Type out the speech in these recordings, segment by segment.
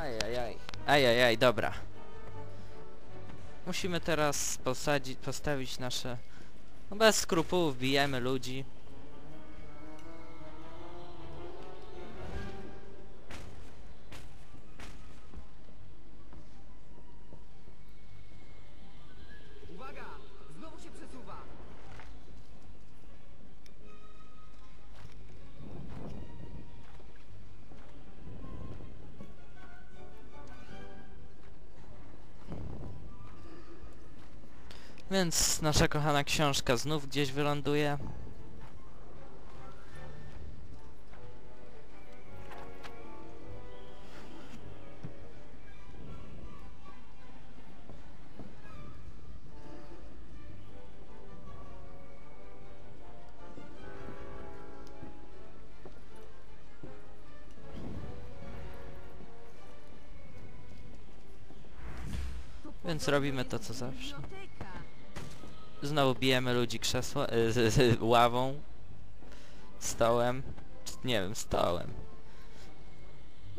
Ajajaj. Ajajaj, dobra. Musimy teraz posadzić, postawić nasze... No bez skrupułów bijemy ludzi. Więc nasza kochana książka znów gdzieś wyląduje. Więc robimy to co zawsze. Znowu bijemy ludzi krzesło, y, z, z, ławą, stołem, nie wiem, stołem.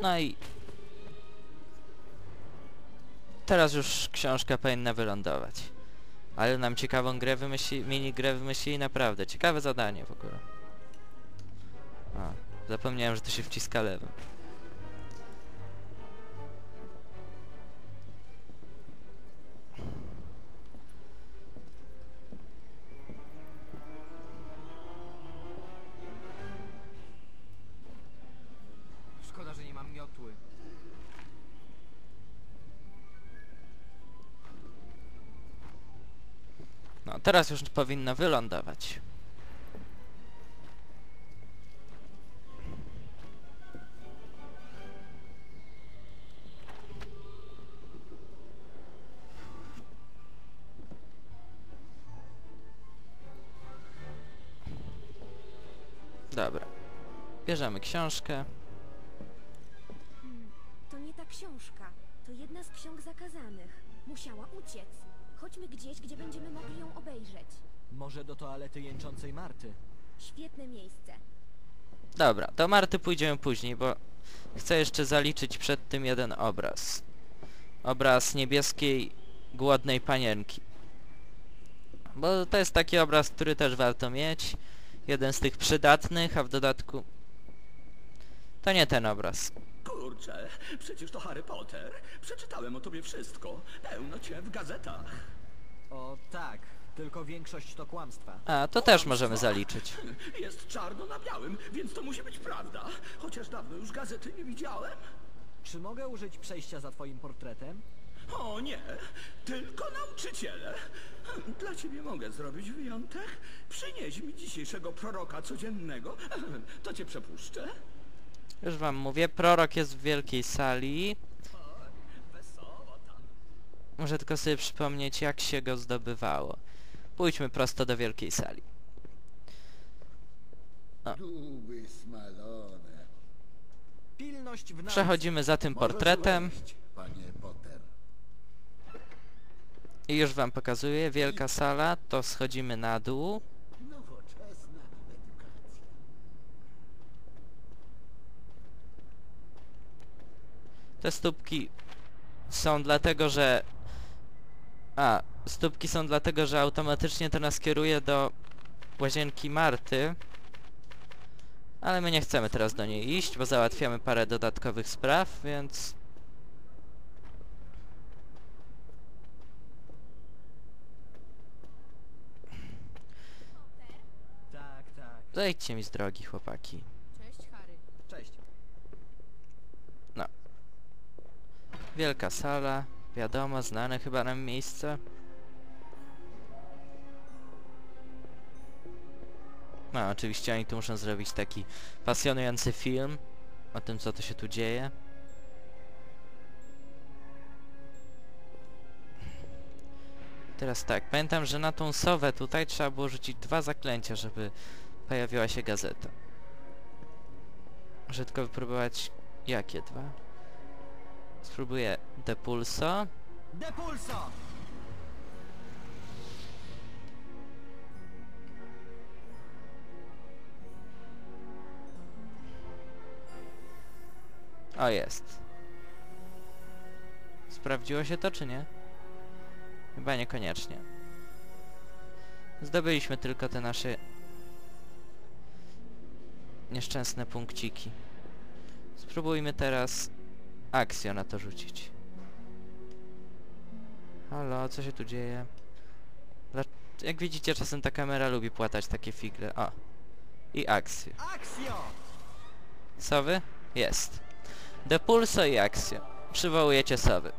No i teraz już książka powinna wylądować. Ale nam ciekawą grę wymyśli, mini grę wymyślili naprawdę. Ciekawe zadanie w ogóle. A, zapomniałem, że to się wciska lewym. Teraz już powinno wylądować. Dobra. Bierzemy książkę. Hmm, To nie ta książka. To jedna z ksiąg zakazanych. Musiała uciec. Chodźmy gdzieś, gdzie będziemy mogli ją obejrzeć. Może do toalety jęczącej Marty. Świetne miejsce. Dobra, do Marty pójdziemy później, bo chcę jeszcze zaliczyć przed tym jeden obraz. Obraz niebieskiej, głodnej panienki. Bo to jest taki obraz, który też warto mieć. Jeden z tych przydatnych, a w dodatku... To nie ten obraz. Kurczę, przecież to Harry Potter. Przeczytałem o tobie wszystko. Pełno cię w gazetach. O tak, tylko większość to kłamstwa. A, to też możemy zaliczyć. Jest czarno na białym, więc to musi być prawda. Chociaż dawno już gazety nie widziałem. Czy mogę użyć przejścia za twoim portretem? O nie, tylko nauczyciele. Dla ciebie mogę zrobić wyjątek. Przynieś mi dzisiejszego proroka codziennego, to cię przepuszczę. Już wam mówię, prorok jest w wielkiej sali. Muszę tylko sobie przypomnieć, jak się go zdobywało. Pójdźmy prosto do wielkiej sali. Nauce. Przechodzimy za tym portretem i już wam pokazuję, wielka sala, to schodzimy na dół. Te stópki są dlatego, że... A, stópki są dlatego, że automatycznie to nas kieruje do łazienki Marty. Ale my nie chcemy teraz do niej iść, bo załatwiamy parę dodatkowych spraw, więc... Tak, tak. Zejdźcie mi z drogi, chłopaki. Cześć, Harry. Cześć. Wielka sala, wiadomo, znane chyba nam miejsce. No, oczywiście oni tu muszą zrobić taki pasjonujący film o tym, co to się tu dzieje. Teraz tak, pamiętam, że na tą sowę tutaj trzeba było rzucić dwa zaklęcia, żeby pojawiła się gazeta. Muszę tylko wypróbować jakie dwa. Spróbuję Depulso. Depulso! O, jest. Sprawdziło się to, czy nie? Chyba niekoniecznie. Zdobyliśmy tylko te nasze nieszczęsne punkciki. Spróbujmy teraz akcję na to rzucić. Halo, co się tu dzieje? Dla... Jak widzicie, czasem ta kamera lubi płatać takie figle. O. I akcję. Akcjo! Sowy? Jest. Depulso i akcja. Przywołujecie sowy.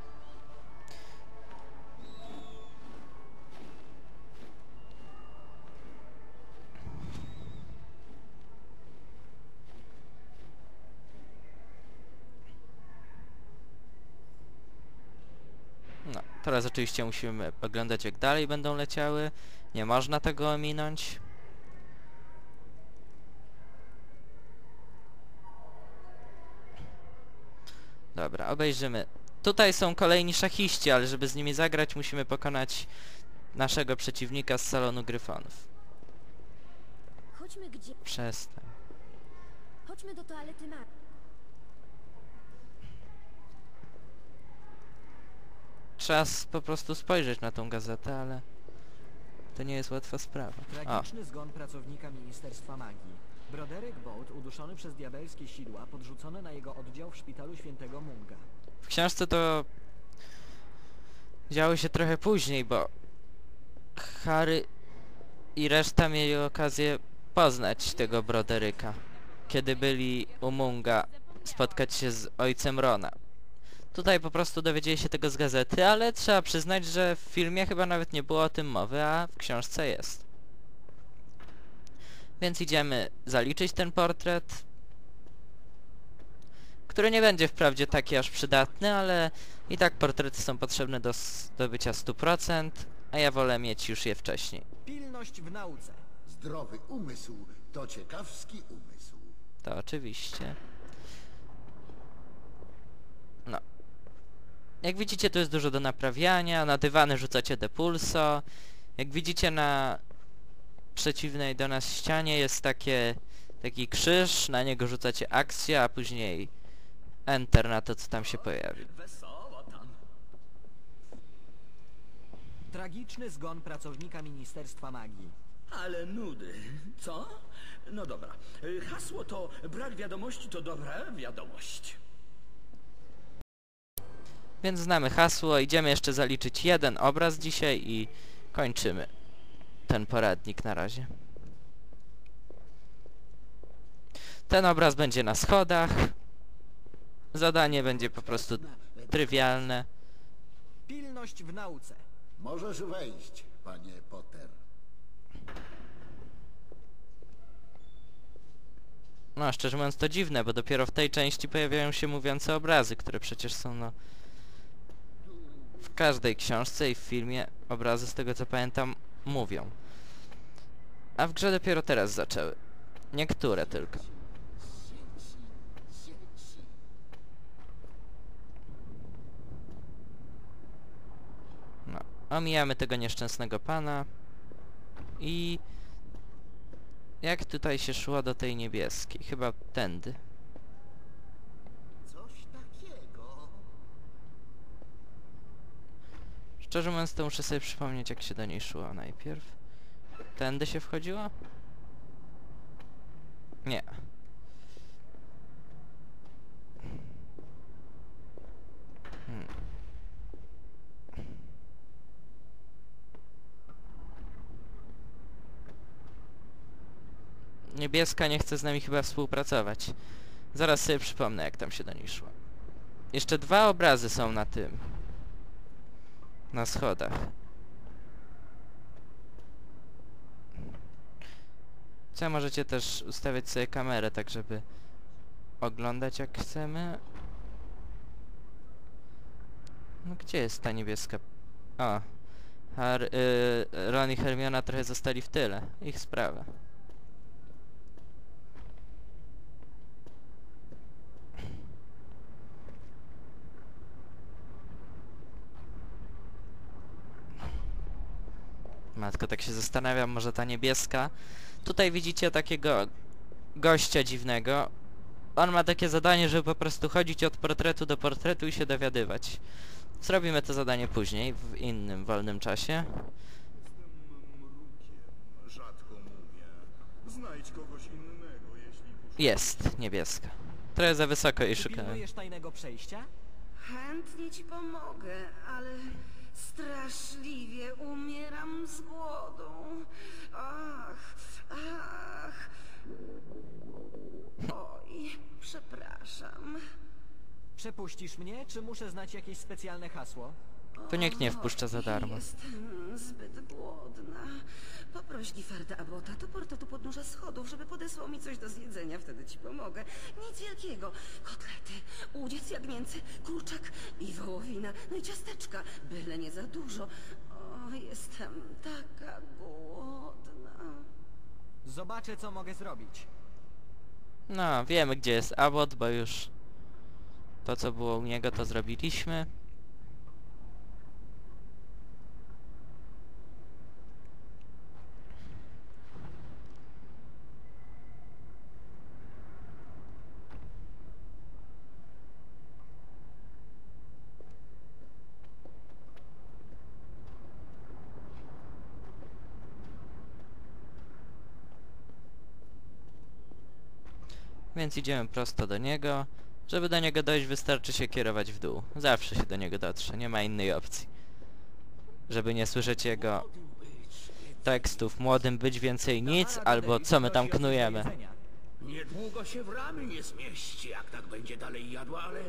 Teraz oczywiście musimy oglądać jak dalej będą leciały. Nie można tego ominąć. Dobra, obejrzymy. Tutaj są kolejni szachiści, ale żeby z nimi zagrać musimy pokonać naszego przeciwnika z salonu gryfonów. Chodźmy gdzie... Przestań. Chodźmy do toalety Mar. Trzeba po prostu spojrzeć na tą gazetę, ale to nie jest łatwa sprawa. Tragiczny zgon pracownika Ministerstwa Magii. Broderick Bolt uduszony przez diabelskie sidła, podrzucony na jego oddział w szpitalu świętego Munga. w książce to działo się trochę później, bo Harry i reszta mieli okazję poznać tego Broderyka, kiedy byli u Munga spotkać się z ojcem Rona. Tutaj po prostu dowiedzieli się tego z gazety, ale trzeba przyznać, że w filmie chyba nawet nie było o tym mowy, a w książce jest. Więc idziemy zaliczyć ten portret, który nie będzie wprawdzie taki aż przydatny, ale i tak portrety są potrzebne do zdobycia 100%, a ja wolę mieć już je wcześniej. Pilność w nauce. Zdrowy umysł to ciekawski umysł. To oczywiście. No. Jak widzicie, tu jest dużo do naprawiania. Na dywany rzucacie depulso. Jak widzicie na przeciwnej do nas ścianie jest takie taki krzyż, na niego rzucacie akcję, a później enter na to, co tam się pojawi. Wesoło tam. Tragiczny zgon pracownika Ministerstwa Magii. Ale nudy. Co? No dobra. Y, Hasło to brak wiadomości to dobra wiadomość. Więc znamy hasło, idziemy jeszcze zaliczyć jeden obraz dzisiaj i kończymy ten poradnik na razie. Ten obraz będzie na schodach. Zadanie będzie po prostu trywialne. Pilność w nauce. Możesz wejść, panie Potter. No, szczerze mówiąc to dziwne, bo dopiero w tej części pojawiają się mówiące obrazy, które przecież są no... W każdej książce i w filmie obrazy, z tego co pamiętam, mówią. A w grze dopiero teraz zaczęły. Niektóre tylko. No, omijamy tego nieszczęsnego pana. I... Jak tutaj się szło do tej niebieskiej? Chyba tędy. Coś takiego. Szczerze mówiąc, to muszę sobie przypomnieć, jak się do niej szło najpierw. Tędy się wchodziło? Nie. Hmm. Niebieska nie chce z nami chyba współpracować. Zaraz sobie przypomnę, jak tam się do niej szło. Jeszcze dwa obrazy są na tym. Na schodach. Co możecie też ustawiać sobie kamerę, tak żeby oglądać jak chcemy. No gdzie jest ta niebieska? O. Har y Ron i Hermiona trochę zostali w tyle. Ich sprawa. Matko, tak się zastanawiam, może ta niebieska. Tutaj widzicie takiego gościa dziwnego. On ma takie zadanie, żeby po prostu chodzić od portretu do portretu i się dowiadywać. Zrobimy to zadanie później, w innym wolnym czasie. mrukiem. Rzadko mówię. Znajdź kogoś innego, jeśli Jest, niebieska. Trochę za wysoko i szukałem. Chętnie ci pomogę, ale straszliwie umieram z głodu. Ach, ach. Oj, przepraszam. Przepuścisz mnie, czy muszę znać jakieś specjalne hasło? Tu nikt nie wpuszcza za darmo. Jestem zbyt głodna. Poproś Gifarda Abota, to porto tu podnóża schodów, żeby podesłał mi coś do zjedzenia, wtedy ci pomogę. Nic wielkiego. Kotlety, udziec jagnięcy, kurczak i wołowina, no i ciasteczka, byle nie za dużo. O, jestem taka głodna. Zobaczę, co mogę zrobić. No, wiemy gdzie jest Abbott, bo już to co było u niego to zrobiliśmy. Więc idziemy prosto do niego. Żeby do niego dojść wystarczy się kierować w dół. Zawsze się do niego dotrze, nie ma innej opcji. Żeby nie słyszeć jego tekstów młodym być więcej nic, albo co my tam knujemy. Niedługo się w ramy nie zmieści, jak tak będzie dalej jadła, ale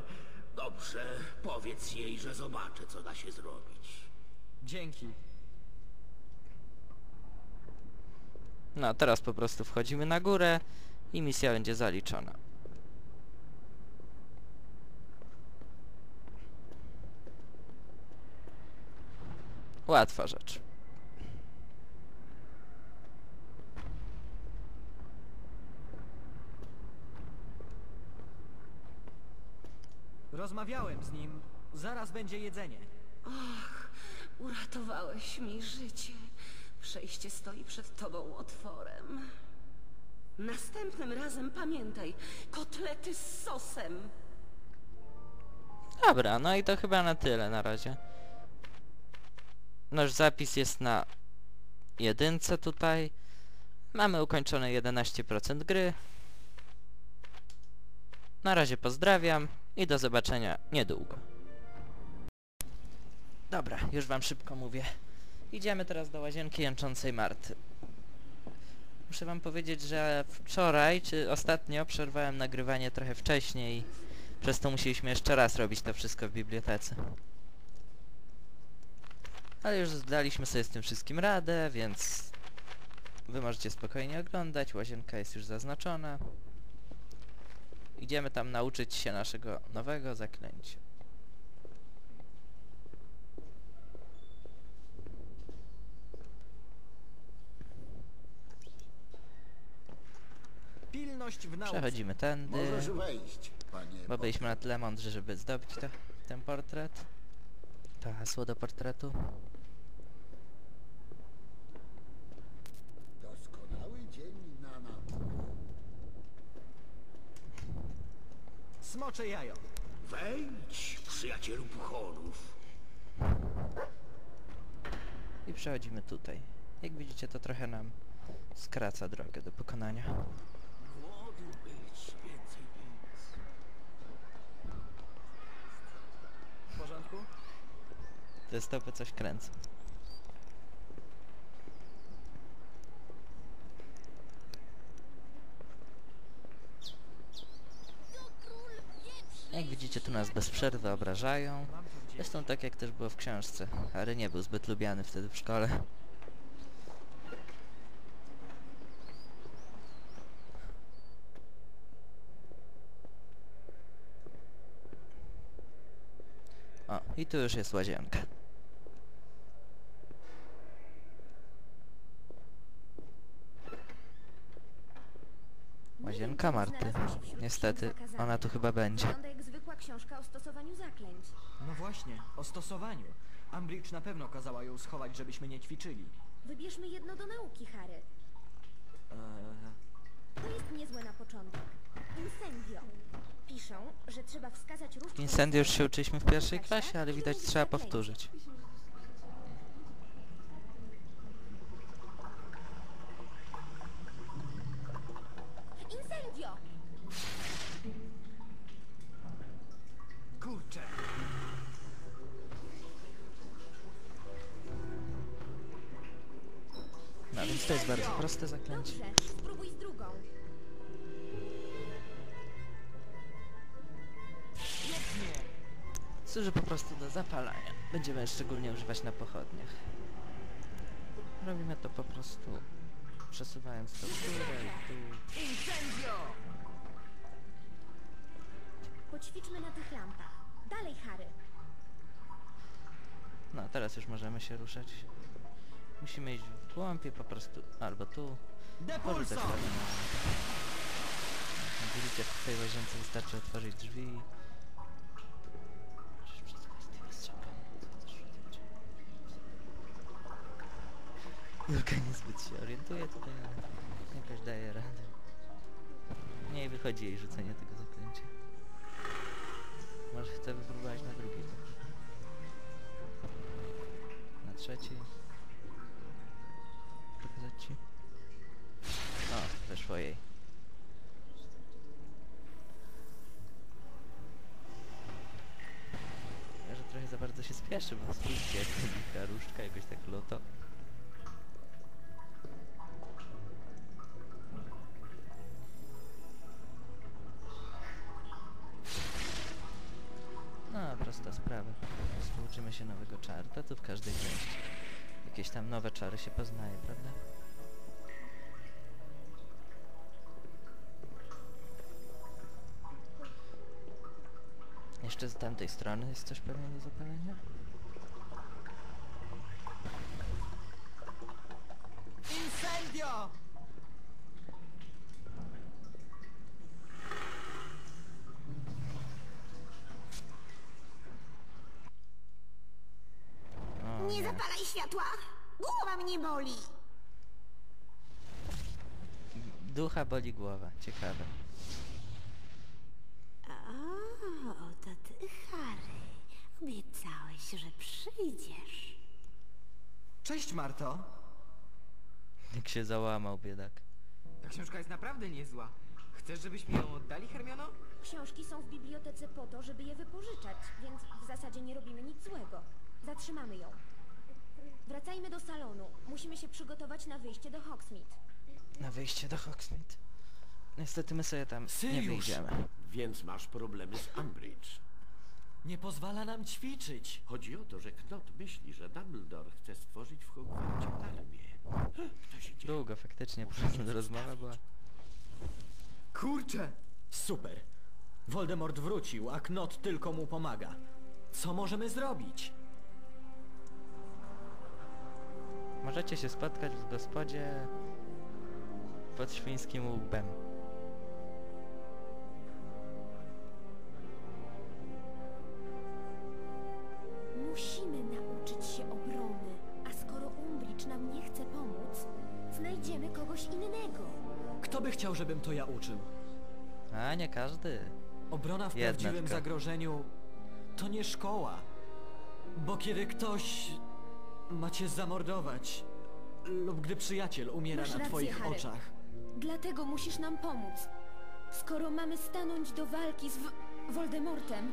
dobrze, powiedz jej, że zobaczę, co da się zrobić. Dzięki. No, teraz po prostu wchodzimy na górę i misja będzie zaliczona. Łatwa rzecz. Rozmawiałem z nim. Zaraz będzie jedzenie. Och, uratowałeś mi życie. Przejście stoi przed tobą otworem. Następnym razem pamiętaj, kotlety z sosem. Dobra, no i to chyba na tyle na razie. Nasz zapis jest na jedynce tutaj. Mamy ukończone 11% gry. Na razie pozdrawiam i do zobaczenia niedługo. Dobra, już wam szybko mówię. Idziemy teraz do łazienki jęczącej Marty. Muszę wam powiedzieć, że wczoraj, czy ostatnio, przerwałem nagrywanie trochę wcześniej. Przez to musieliśmy jeszcze raz robić to wszystko w bibliotece. Ale już zdaliśmy sobie z tym wszystkim radę, więc wy możecie spokojnie oglądać. Łazienka jest już zaznaczona. Idziemy tam nauczyć się naszego nowego zaklęcia. Przechodzimy tędy, Możesz wejść, panie. bo byliśmy na tyle mądrzy, żeby zdobyć to, ten portret. To hasło do portretu. Doskonały dzień na naukę. Smocze jajo. Wejdź, przyjacielu puchorów. I przechodzimy tutaj. Jak widzicie, to trochę nam skraca drogę do pokonania. Głodu być, więcej nic. Porządku? Te stopy coś kręcą. Jak widzicie, tu nas bez przerwy obrażają. Zresztą tak jak też było w książce. Harry nie był zbyt lubiany wtedy w szkole. I tu już jest łazienka. Łazienka Marty. Niestety, ona tu chyba będzie. Wygląda jak zwykła książka o stosowaniu zaklęć. No właśnie, o stosowaniu. Umbridge na pewno kazała ją schować, żebyśmy nie ćwiczyli. Wybierzmy jedno do nauki, Harry. Eee, To jest niezłe na początek. Incendio. Piszą, że trzeba wskazać różdżką... Incendiusz się uczyliśmy w pierwszej klasie, ale widać trzeba powtórzyć. Incendio! Kurczę. No więc to jest bardzo proste zaklęcie. Dobrze, Służy po prostu do zapalania. Będziemy szczególnie używać na pochodniach. Robimy to po prostu przesuwając to w górę i dół. Poćwiczmy na tych lampach. Dalej, Harry. No, teraz już możemy się ruszać. Musimy iść w głąb i po prostu albo tu na... Jak widzicie, w tej łazience wystarczy otworzyć drzwi. Przecież przez kwestię wystrzału. Co też rzucać? Julka niezbyt się orientuje tutaj, ale jakoś daje radę. Nie wychodzi jej rzucenie tego zaklęcia. Może chce wypróbować na drugiej. Na trzeciej. Pokazać ci? O, weszło jej. Ja, że trochę za bardzo się spieszy, bo spójrzcie jak ta różdżka jakoś tak loto. To w każdej części. Jakieś tam nowe czary się poznaje, prawda? Jeszcze z tamtej strony jest coś pewnie do zapalenia? Incendio! O, Nie zapalaj światła! Głowa mnie boli! Ducha boli głowa. Ciekawe. O, to ty, Harry. Obiecałeś, że przyjdziesz. Cześć, Marto. Jak się załamał biedak. Ta książka jest naprawdę niezła. Chcesz, żebyśmy ją oddali, Hermiono? Książki są w bibliotece po to, żeby je wypożyczać, więc w zasadzie nie robimy nic złego. Zatrzymamy ją. Wracajmy do salonu. Musimy się przygotować na wyjście do Hogsmeade. Na wyjście do Hogsmeade. Niestety my sobie tam nie Syriusz! wyjdziemy. Więc masz problemy z Umbridge. Nie pozwala nam ćwiczyć. Chodzi o to, że Knot myśli, że Dumbledore chce stworzyć w Hogwarcie armię. Kto się dzieje? Długo faktycznie rozmowa była. Kurczę! Super. Voldemort wrócił, a Knot tylko mu pomaga. Co możemy zrobić? Możecie się spotkać w gospodzie pod świńskim łbem. Musimy nauczyć się obrony, a skoro Umbridge nam nie chce pomóc, znajdziemy kogoś innego. Kto by chciał, żebym to ja uczył? A, nie każdy. Obrona w Jedna prawdziwym zagrożeniu to nie szkoła. Bo kiedy ktoś ma cię zamordować lub gdy przyjaciel umiera Masz na rację, twoich Harry. oczach, Dlatego musisz nam pomóc. Skoro mamy stanąć do walki z w Voldemortem,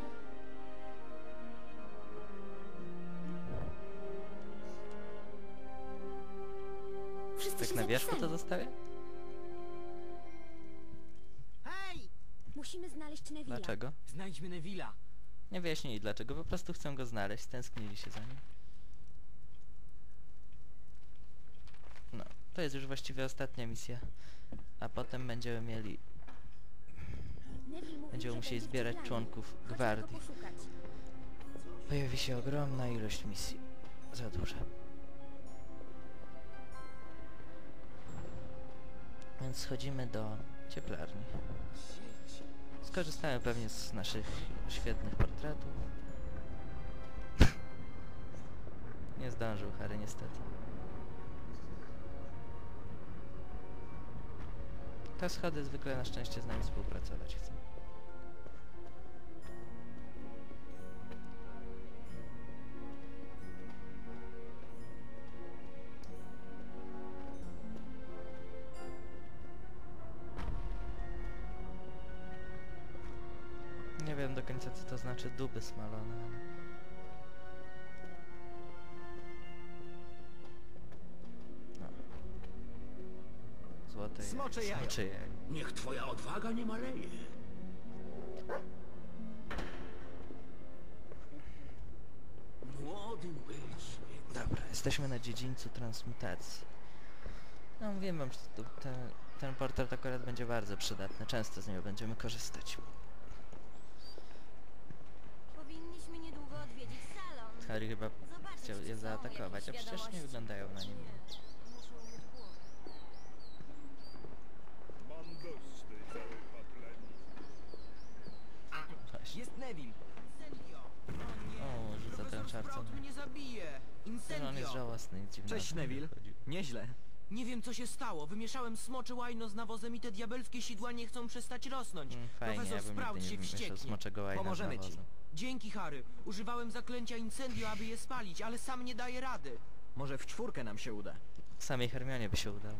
wszyscy Tak się na wierzchu to zapisali. zostawię? Musimy znaleźć Neville'a. Dlaczego? Znajdźmy Neville'a. Nie wyjaśnili dlaczego, po prostu chcą go znaleźć, stęsknili się za nim. No, to jest już właściwie ostatnia misja. A potem będziemy mieli... Będziemy musieli zbierać członków gwardii. Pojawi się ogromna ilość misji. Za duża. Więc schodzimy do cieplarni. Skorzystamy pewnie z naszych świetnych portretów. Nie zdążył Harry niestety. Te schody zwykle na szczęście z nami współpracować chcą. Nie wiem do końca co to znaczy duby smalone, Smocze jajo. Smocze jajo. Niech twoja odwaga nie maleje. Młody być. Dobra, jesteśmy na dziedzińcu transmutacji. No mówiłem wam, że tu, ten, ten portret akurat będzie bardzo przydatny. Często z niego będziemy korzystać. Powinniśmy niedługo odwiedzić salon. Harry chyba Zobaczyć, chciał czy je są zaatakować, a jakieś przecież nie wiadomości. wyglądają na nim. Muszę umyć głowę. Mam dość tej całej papleni. Właśnie. Jest Neville. Incendio. O nie. O, rzuca Profesor tęczarcą. Sprout mnie zabije. On jest Incendio. żałosny. Cześć, Neville. Nieźle. Nie wiem co się stało. Wymieszałem smocze łajno z nawozem i te diabelskie sidła nie chcą przestać rosnąć. Mm, Fajnie, Profesor Sprout nie się wymieszał wścieknie. smoczego łajna z Pomożemy ci. nawozem. Dzięki Harry. Używałem zaklęcia Incendio, aby je spalić, ale sam nie daję rady. Może w czwórkę nam się uda. Samej Hermionie by się udało.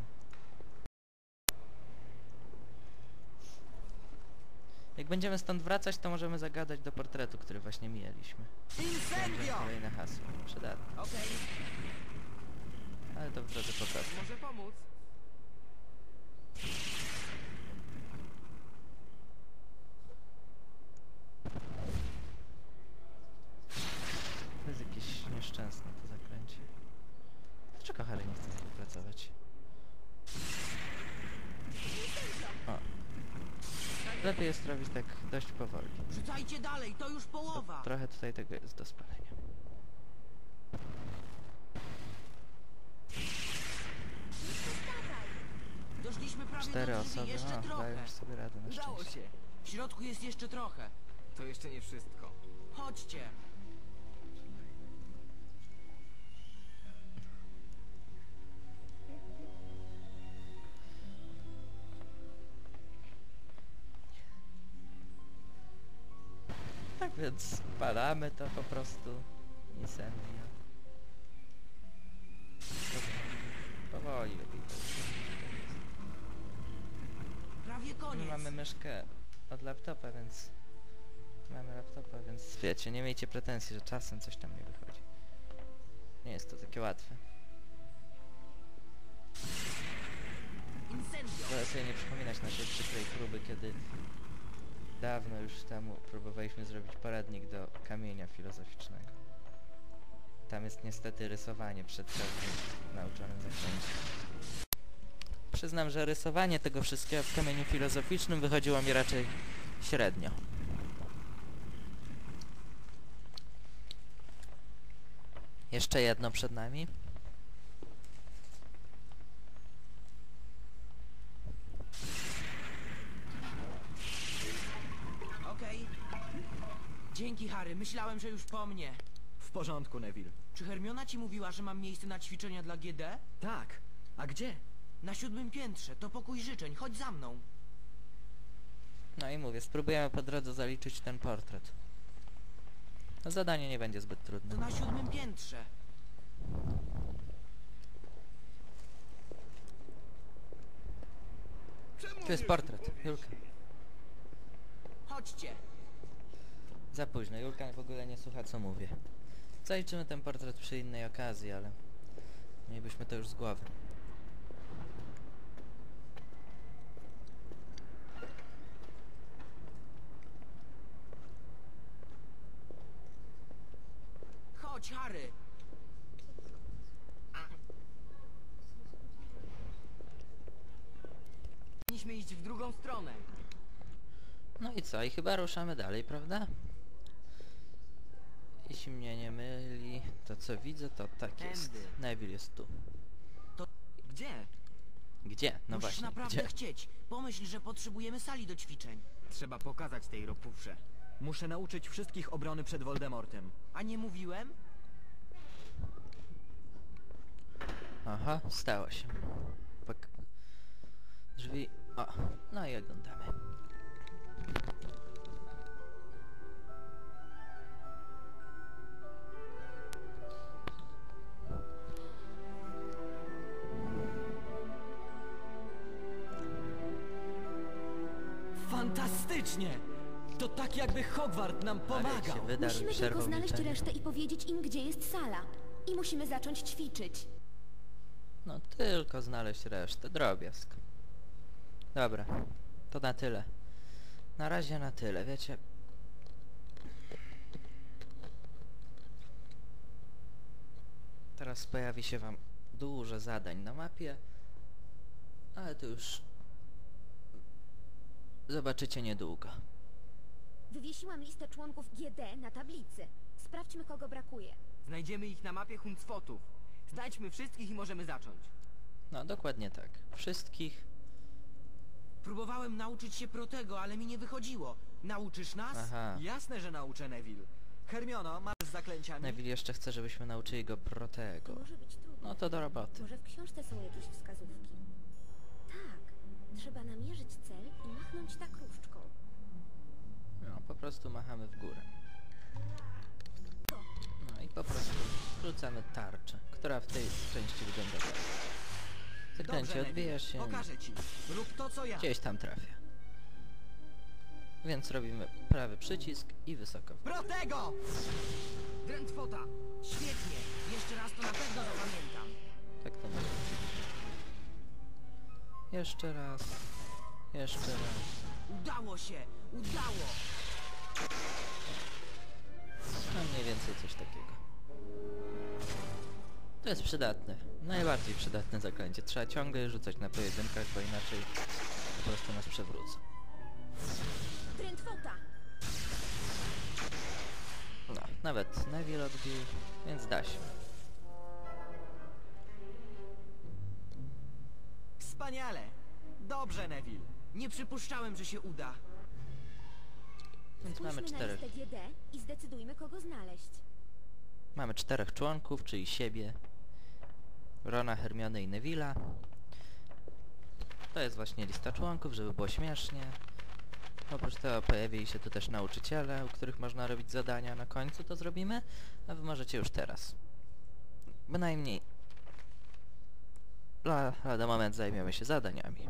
Jak będziemy stąd wracać, to możemy zagadać do portretu, który właśnie. Będzie Incendio! kolejne hasło. Przydatne. Okej, Ale to w drodze po prostu. może pomóc. To jest jakieś nieszczęsne to zaklęcie. Dlaczego Harry nie chce współpracować? O. Lepiej jest robić tak dość powoli. Rzucajcie dalej, to już połowa. Trochę tutaj tego jest do spalenia. Doszliśmy prawie Cztery do drzwi, osoby, jeszcze no, trochę. dajesz sobie radę na Udało szczęście. się. W środku jest jeszcze trochę. To jeszcze nie wszystko. Chodźcie. Tak więc spalamy to po prostu. Incendio. Powoli. Lepiej. Prawie My koniec. mamy myszkę od laptopa, więc... Mamy laptopa, więc wiecie, nie miejcie pretensji, że czasem coś tam nie wychodzi. Nie jest to takie łatwe. Incendio. Sobie nie przypominać naszej przykrej próby, kiedy dawno już temu próbowaliśmy zrobić poradnik do kamienia filozoficznego. Tam jest niestety rysowanie przed każdym nauczonym zaklęciem. Przyznam, że rysowanie tego wszystkiego w kamieniu filozoficznym wychodziło mi raczej średnio. Jeszcze jedno przed nami. Okej. Myślałem, że już po mnie. W porządku, Neville. Czy Hermiona ci mówiła, że mam miejsce na ćwiczenia dla GD? Tak. A gdzie? Na siódmym piętrze, to pokój życzeń, chodź za mną. No i mówię, spróbujemy po drodze zaliczyć ten portret. No zadanie nie będzie zbyt trudne. To na siódmym piętrze. Czemu Tu jest portret? Julka. Chodźcie. Za późno, Julka w ogóle nie słucha co mówię. Zaliczymy ten portret przy innej okazji, ale mielibyśmy to już z głowy. Chodź, Harry. Powinniśmy iść w drugą stronę. No i co? I chyba ruszamy dalej, prawda? Jeśli mnie nie myli, to co widzę, to tak jest. Tędy. Neville jest tu. Gdzie? Gdzie? No Musisz właśnie, naprawdę gdzie? chcieć. Pomyśl, że potrzebujemy sali do ćwiczeń. Trzeba pokazać tej ropówrze. Muszę nauczyć wszystkich obrony przed Voldemortem. A nie mówiłem? Aha, stało się. Pok drzwi... O, no i oglądamy. To tak jakby Hogwart nam pomagał. się wydarł Musimy przerwał tylko znaleźć milczenie. resztę i powiedzieć im, gdzie jest sala. I musimy zacząć ćwiczyć. No tylko znaleźć resztę. Drobiazg. Dobra. To na tyle. Na razie na tyle, wiecie. Teraz pojawi się wam dużo zadań na mapie. Ale to już... Zobaczycie niedługo. Wywiesiłam listę członków GD na tablicy. Sprawdźmy, kogo brakuje. Znajdziemy ich na mapie Huncwotów. Znajdźmy wszystkich i możemy zacząć. No dokładnie tak. Wszystkich. Próbowałem nauczyć się Protego, ale mi nie wychodziło. Nauczysz nas? Aha. Jasne, że nauczę Neville. Hermiono, masz z zaklęciami? Neville jeszcze chce, żebyśmy nauczyli go protego. To może być trudne. No to do roboty. Może w książce są jakieś wskazówki. Trzeba namierzyć cel i machnąć tak różdżką. No, po prostu machamy w górę. No i po prostu rzucamy tarczę, która w tej części wygląda tak. Zaklęcie Dobrze, odbija Neville. się, Pokażę ci. Rób to, co ja. gdzieś tam trafia. Więc robimy prawy przycisk i wysoko. Protego! Drętwota. Świetnie. Jeszcze raz to na pewno zapamiętam. Tak to może. Jeszcze raz. Jeszcze raz. Udało się! Udało! No mniej więcej coś takiego. To jest przydatne. Najbardziej przydatne zaklęcie. Trzeba ciągle je rzucać na pojedynkach, bo inaczej po prostu nas przewrócą. Drętwota! No, nawet Neville odbił, więc da się. Wspaniale. Dobrze, Neville. Nie przypuszczałem, że się uda. Więc mamy Spójrzmy na czterech. listę GD i zdecydujmy, kogo znaleźć. Mamy czterech członków, czyli siebie. Rona, Hermione i Neville'a. To jest właśnie lista członków, żeby było śmiesznie. Oprócz tego pojawili się tu też nauczyciele, u których można robić zadania na końcu, to zrobimy, a wy możecie już teraz. Bynajmniej lada moment zajmiemy się zadaniami.